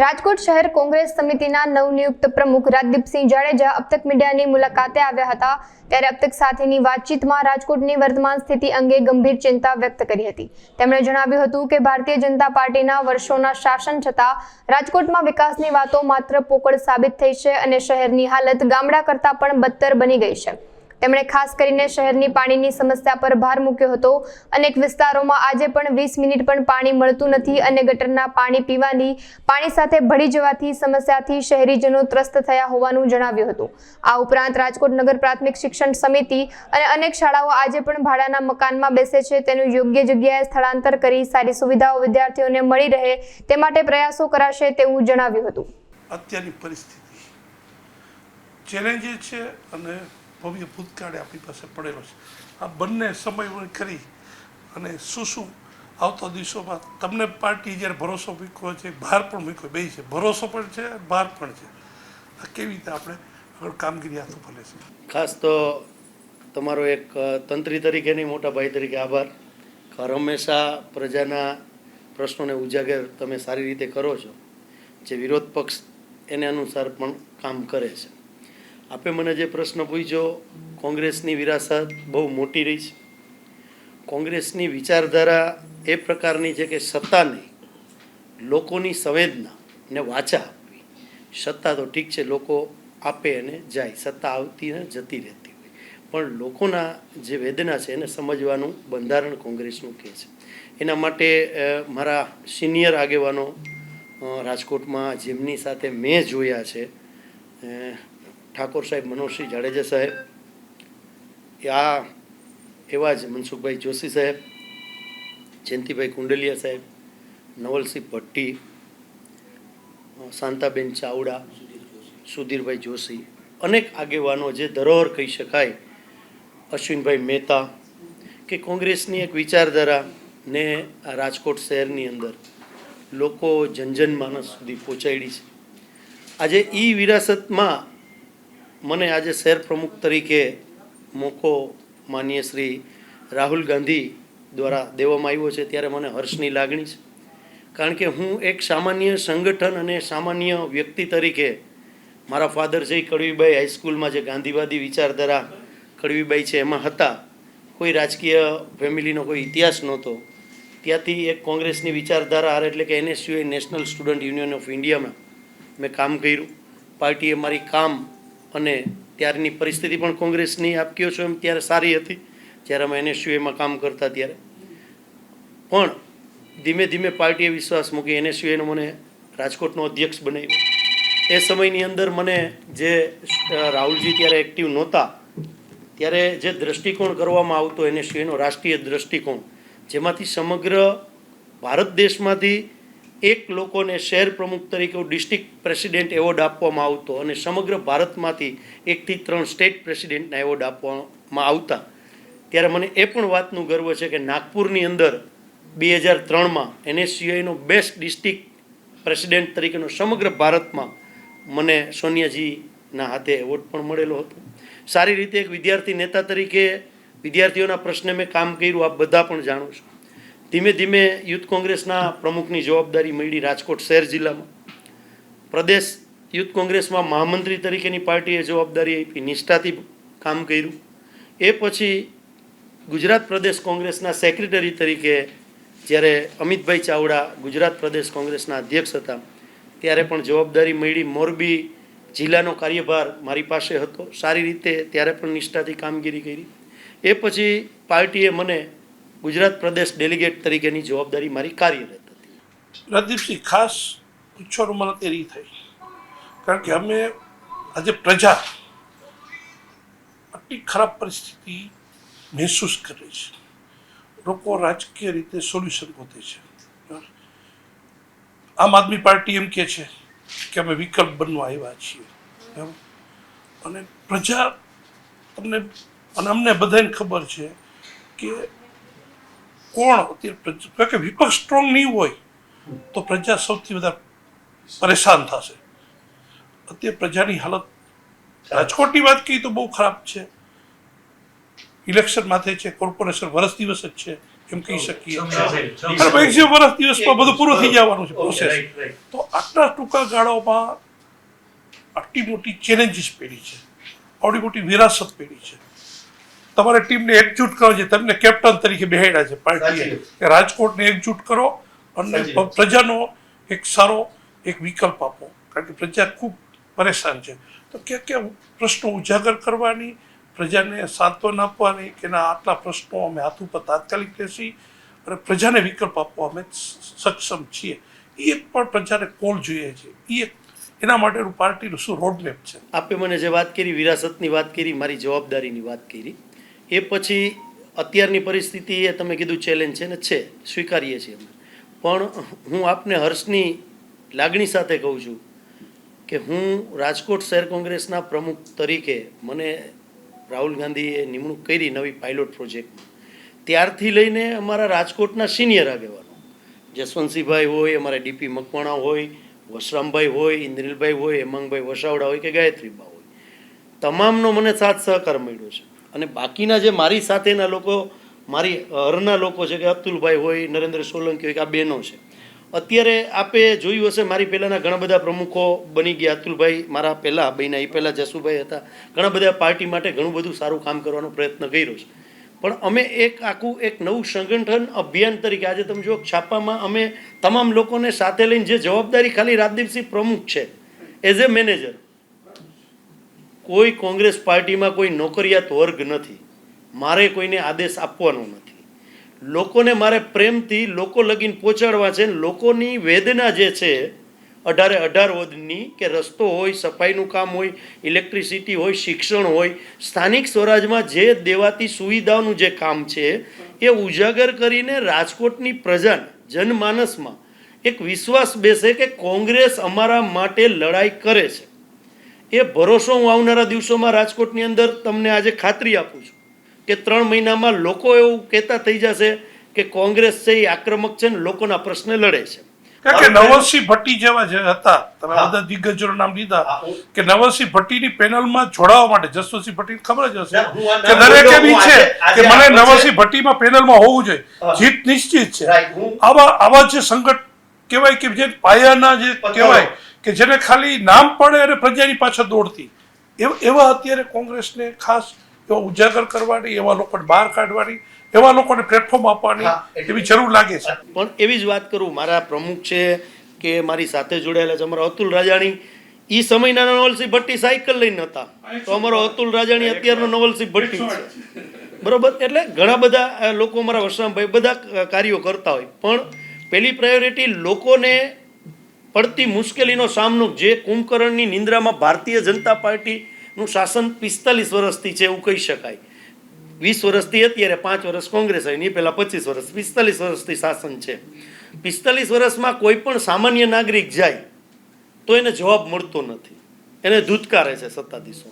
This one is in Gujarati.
રાજકોટ શહેર કોંગ્રેસ સમિતિના નવનિયુક્ત પ્રમુખ રાજદીપસિંહ જાડેજા અબતક મીડિયાની મુલાકાતે આવ્યા હતા. ત્યારે અબતક સાથેની વાતચીતમાં રાજકોટની વર્તમાન સ્થિતિ અંગે ગંભીર ચિંતા વ્યક્ત કરી હતી. તેમણે જણાવ્યું હતું કે ભારતીય જનતા પાર્ટીના વર્ષોના શાસન છતાં રાજકોટમાં વિકાસની વાતો માત્ર પોકળ સાબિત થઈ છે અને શહેરની હાલત ગામડા કરતાં પણ બદતર બની ગઈ છે. તેમણે ખાસ કરીને શહેરની પાણીની સમસ્યા પર ભાર મૂક્યો હતો. અનેક વિસ્તારોમાં આજે પણ વીસ મિનિટ પણ પાણી મળતું નથી અને ગટરના પાણી પીવાની, પાણી સાથે ભળી જવાથી સમસ્યાથી શહેરીજનો ત્રસ્ત થયા હોવાનું જણાવ્યું હતું. આ ઉપરાંત રાજકોટ નગર પ્રાથમિક શિક્ષણ સમિતિ અને અનેક શાળાઓ આજે પણ ભાડાના મકાનમાં બેસે છે. તેનું યોગ્ય જગ્યાએ સ્થળાંતર કરી સારી સુવિધાઓ વિદ્યાર્થીઓને મળી રહે તે માટે પ્રયાસો કરાશે તેવું જણાવ્યું હતું. અત્યારની પરિસ્થિતિ ચેલેન્જીસ છે અને ભવ્ય ભૂતકાળે આપણી પાસે પડેલો છે. આ બંને સમય કરી અને શું શું આવતા દિવસોમાં તમને પાર્ટી જ્યારે ભરોસો મૂક્યો છે, ભાર પણ મૂક્યો, બે છે, ભરોસો પણ છે ભાર પણ છે. આ કેવી રીતે આપણે આગળ કામગીરી હાથ ઉપર લેશે? ખાસ તો તમારો એક તંત્રી તરીકે નહીં, મોટા ભાઈ તરીકે આભાર. હંમેશા પ્રજાના પ્રશ્નોને ઉજાગર તમે સારી રીતે કરો છો. જે વિરોધ પક્ષ એને અનુસાર પણ કામ કરે છે. આપે મને જે પ્રશ્ન પૂછ્યો, કોંગ્રેસની વિરાસત બહુ મોટી રહી છે. કોંગ્રેસની વિચારધારા એ પ્રકારની છે કે સત્તા નહીં લોકોની સંવેદના ને વાચા આપવી. સત્તા તો ઠીક છે, લોકો આપે અને જાય. સત્તા આવતી ને જતી રહેતી હોય. પણ લોકોના જે વેદના છે એને સમજવાનું બંધારણ કોંગ્રેસનું કહે છે. એના માટે મારા સિનિયર આગેવાનો રાજકોટમાં જેમની સાથે મેં જોયા છે ઠાકોર સાહેબ મનોજસિંહ જાડેજા સાહેબ, એ આ એવા જ મનસુખભાઈ જોશી સાહેબ, જયંતિભાઈ કુંડલિયા સાહેબ, નવલસિંહ ભટ્ટી શાંતાબેન ચાવડા, સુધીરભાઈ જોશી, અનેક આગેવાનો જે ધરોહર કહી શકાય, અશ્વિનભાઈ મહેતા, કે કોંગ્રેસની એક વિચારધારા ને રાજકોટ શહેરની અંદર લોકો જનજન માનસ સુધી પહોંચાડી છે. આજે ઈ વિરાસતમાં મને આજે શહેર પ્રમુખ તરીકે મોકો માનીય શ્રી રાહુલ ગાંધી દ્વારા દેવામાં આવ્યો છે ત્યારે મને હર્ષની લાગણી છે. કારણ કે હું એક સામાન્ય સંગઠન અને સામાન્ય વ્યક્તિ તરીકે મારા ફાધર છે કડવીબાઈ હાઈસ્કૂલમાં જે ગાંધીવાદી વિચારધારા કડવીબાઈ છે એમાં હતા. કોઈ રાજકીય ફેમિલીનો કોઈ ઇતિહાસ નહોતો. ત્યાંથી એક કોંગ્રેસની વિચારધારા હાર એટલે કે NSUI national student union of ઇન્ડિયામાં મેં કામ કર્યું. પાર્ટીએ મારી કામ અને ત્યારની પરિસ્થિતિ પણ કોંગ્રેસની આપ કહો છો એમ ત્યારે સારી હતી, જ્યારે અમે એનએસયુએમાં કામ કરતા ત્યારે. પણ ધીમે ધીમે પાર્ટીએ વિશ્વાસ મૂકી એનએસયુએનો મને રાજકોટનો અધ્યક્ષ બનાવ્યો. એ સમયની અંદર મને જે રાહુલજી ત્યારે એક્ટિવ નહોતા, ત્યારે જે દ્રષ્ટિકોણ કરવામાં આવતો એનએસયુએનો રાષ્ટ્રીય દ્રષ્ટિકોણ, જેમાંથી સમગ્ર ભારત દેશમાંથી એક લોકોને શહેર પ્રમુખ તરીકે ડિસ્ટ્રિક્ટ પ્રેસિડેન્ટ એવોર્ડ આપવામાં આવતો અને સમગ્ર ભારતમાંથી એકથી ત્રણ સ્ટેટ પ્રેસિડેન્ટના એવોર્ડ આપવામાં આવતા. ત્યારે મને એ પણ વાતનું ગર્વ છે કે નાગપુરની અંદર બે હજાર ત્રણમાં એનએસસીઆઈનો બેસ્ટ ડિસ્ટ્રિક્ટ પ્રેસિડેન્ટ તરીકેનો સમગ્ર ભારતમાં મને સોનિયાજીના હાથે એવોર્ડ પણ મળેલો હતો. સારી રીતે એક વિદ્યાર્થી નેતા તરીકે વિદ્યાર્થીઓના પ્રશ્ને મેં કામ કર્યું, આપ બધા પણ જાણો છો. ધીમે ધીમે યુથ કોંગ્રેસના પ્રમુખની જવાબદારી મળી રાજકોટ શહેર જિલ્લામાં. પ્રદેશ યુથ કોંગ્રેસમાં મહામંત્રી તરીકેની પાર્ટીએ જવાબદારી આપી, નિષ્ઠાથી કામ કર્યું. એ પછી ગુજરાત પ્રદેશ કોંગ્રેસના સેક્રેટરી તરીકે જ્યારે અમિતભાઈ ચાવડા ગુજરાત પ્રદેશ કોંગ્રેસના અધ્યક્ષ હતા, ત્યારે પણ જવાબદારી મળી. મોરબી જિલ્લાનો કાર્યભાર મારી પાસે હતો. સારી રીતે ત્યારે પણ નિષ્ઠાથી કામગીરી કરી. એ પછી પાર્ટીએ મને ગુજરાત પ્રદેશ ડેલિગેટ તરીકેની જવાબદારી મારી કાર્યરત હતી. રાજદીપસિંહ, ખાસ પૂછવાનું મને તેરી થઈ. કારણ કે અમે આજે પ્રજા આટલી ખરાબ પરિસ્થિતિ મહેસૂસ કરે છે. લોકો રાજકીય રીતે સોલ્યુશન ગોતે છે. આમ આદમી પાર્ટી એમ કે છે કે અમે વિકલ્પ બનવા આવ્યા છીએ? અને પ્રજા તમને, અને અમને બધાને ખબર છે કે કોણ કે વિપક્ષ સ્ટ્રોંગ નહીં હોય તો પ્રજા સૌથી વધારે પરેશાન થશે. અત્યારે પ્રજાની હાલત રાજકોટની વાત કહીએ તો બહુ ખરાબ છે. ઇલેક્શન માથે છે કોર્પોરેશન વરસ દિવસ જ છે એમ કહી શકીએ. મેક્સિમમ વર્ષ દિવસમાં બધું પૂરું થઈ જવાનું છે પ્રોસેસ. તો આટલા ટૂંકા ગાળામાં આટલી મોટી ચેલેન્જીસ પેઢી છે. આવડી મોટી વિરાસત પેઢી છે. તમારે ટીમને એકજૂટ કરો છે તમને કેપ્ટન તરીકે બેહાડ્યા છે પાર્ટીએ. કે રાજકોટને એકજૂટ કરો અને પ્રજાનો એક સારો એક વિકલ્પ આપો. કારણ કે પ્રજા ખૂબ પરેશાન છે. તો ક્યાં ક્યાં પ્રશ્નો ઉજાગર કરવાની પ્રજાને સાંત્વન આપવાની કે ના આટલા પ્રશ્નો અમે હાથ ઉપર તાત્કાલિક લેશી અને પ્રજાને વિકલ્પ આપવા અમે સક્ષમ છીએ. એ એક પણ પ્રજાને કોલ જોઈએ છે. એ એક એના માટેનું પાર્ટીનું શું રોડમેપ છે? આપે મને જે વાત કરી વિરાસતની વાત કરી મારી જવાબદારીની વાત કરી એ પછી અત્યારની પરિસ્થિતિ એ તમે કીધું ચેલેન્જ છે ને છે, સ્વીકારીએ છીએ અમે. પણ હું આપને હર્ષની લાગણી સાથે કહું છું કે હું રાજકોટ શહેર કોંગ્રેસના પ્રમુખ તરીકે મને રાહુલ ગાંધીએ નિમણૂક કરી નવી પાયલોટ પ્રોજેક્ટમાં ત્યારથી લઈને અમારા રાજકોટના સિનિયર આગેવાનો. જસવંતસિંહભાઈ હોય, અમારા ડીપી મકવાણા હોય વસરામભાઈ હોય, ઇન્દ્રિલભાઈ હોય, હેમાંગભાઈ વસાવડા હોય કે ગાયત્રીબા હોય. તમામનો મને સાથ સહકાર મળ્યો છે. અને બાકીના જે મારી સાથેના લોકો, મારી હરના લોકો છે કે અતુલભાઈ હોય, નરેન્દ્ર સોલંકી હોય કે આ બહેનો છે. અત્યારે આપે જોયું હશે, મારી પહેલાંના ઘણા બધા પ્રમુખો બની ગયા. અતુલભાઈ મારા પહેલાં બહેના એ પહેલાં જસુભાઈ હતા. ઘણા બધા પાર્ટી માટે ઘણું બધું સારું કામ કરવાનો પ્રયત્ન કર્યો છે. પણ અમે એક આખું એક નવું સંગઠન અભિયાન તરીકે આજે તમે જો છાપામાં અમે તમામ લોકોને સાથે લઈને જે જવાબદારી ખાલી રાજદીપસિંહ પ્રમુખ છે, એઝ એ મેનેજર કોઈ કોંગ્રેસ પાર્ટીમાં કોઈ નોકરિયાત વર્ગ નથી. મારે કોઈને આદેશ આપવાનો નથી. લોકોને મારે પ્રેમથી લોકો લગીન પહોંચાડવા છે લોકોની વેદના જે છે, અઢારે અઢાર વધની કે રસ્તો હોય, સફાઈનું કામ હોય, ઇલેક્ટ્રિસિટી હોય, શિક્ષણ હોય, સ્થાનિક સ્વરાજમાં જે દેવાતી સુવિધાઓનું જે કામ છે, એ ઉજાગર કરીને રાજકોટની પ્રજા જનમાનસમાં એક વિશ્વાસ બેસે કે કોંગ્રેસ અમારા માટે લડાઈ કરે છે. એ ભરોસો હું આવનારા દિવસોમાં રાજકોટની અંદર તમને આજે ખાતરી આપું છું કે ત્રણ મહિનામાં લોકો એવું કહેતા થઈ જશે કે કોંગ્રેસ છે એ આક્રમક છે ને લોકોના પ્રશ્ને લડે છે. કે નવસિંહ ભટ્ટી જેવા જે હતા તમે બધા દિગ્ગજોના નામ લીધા કે નવસિંહ ભટ્ટીની પેનલમાં જોડાવા માટે જસવંતસિંહ ભટ્ટી ખબર જ હશે કે દરેક હું છે કે મને નવસિંહ ભટ્ટીમાં પેનલમાં હોવું જોઈએ. જીત નિશ્ચિત છે. આવા આવા જે સંકટ કહેવાય કે જે પાયાના જે કહેવાય કે જેને ખાલી નામ પડે અને પ્રજાની પાછળ દોડતી. એવ- એવા અત્યારે કોંગ્રેસને ખાસ એવા ઉજાગર કરવાની એવા લોકોને બહાર કાઢવાની એવા લોકોને પ્લેટફોર્મ આપવાની એવી જરૂર લાગે છે. પણ એવી જ વાત કરું મારા પ્રમુખ છે કે મારી સાથે જોડાયેલા છે અમારા અતુલ રાજાણી. એ સમયના નવલસિંહ ભટ્ટી સાયકલ લઈને હતા. તો અમારો અતુલ રાજાણી અત્યારનો નવલસિંહ ભટ્ટી છે. બરોબર? એટલે ઘણા બધા લોકો અમારા વસરામભાઈ બધા કાર્યો કરતા હોય. પણ પહેલી પ્રાયોરિટી લોકોને પડતી મુશ્કેલીનો સામનો જે કુંભકર્ણની નિંદ્રામાં ભારતીય જનતા પાર્ટીનું શાસન પિસ્તાલીસ વર્ષથી છે એવું કહી શકાય. વીસ વર્ષથી અત્યારે પાંચ વર્ષ કોંગ્રેસ આવી નહીં પહેલાં પચીસ વર્ષ, પિસ્તાલીસ વર્ષથી શાસન છે. પિસ્તાલીસ વર્ષમાં કોઈ પણ સામાન્ય નાગરિક જાય, તો એને જવાબ મળતો નથી. એને ધૂતકારે છે સત્તાધીશો.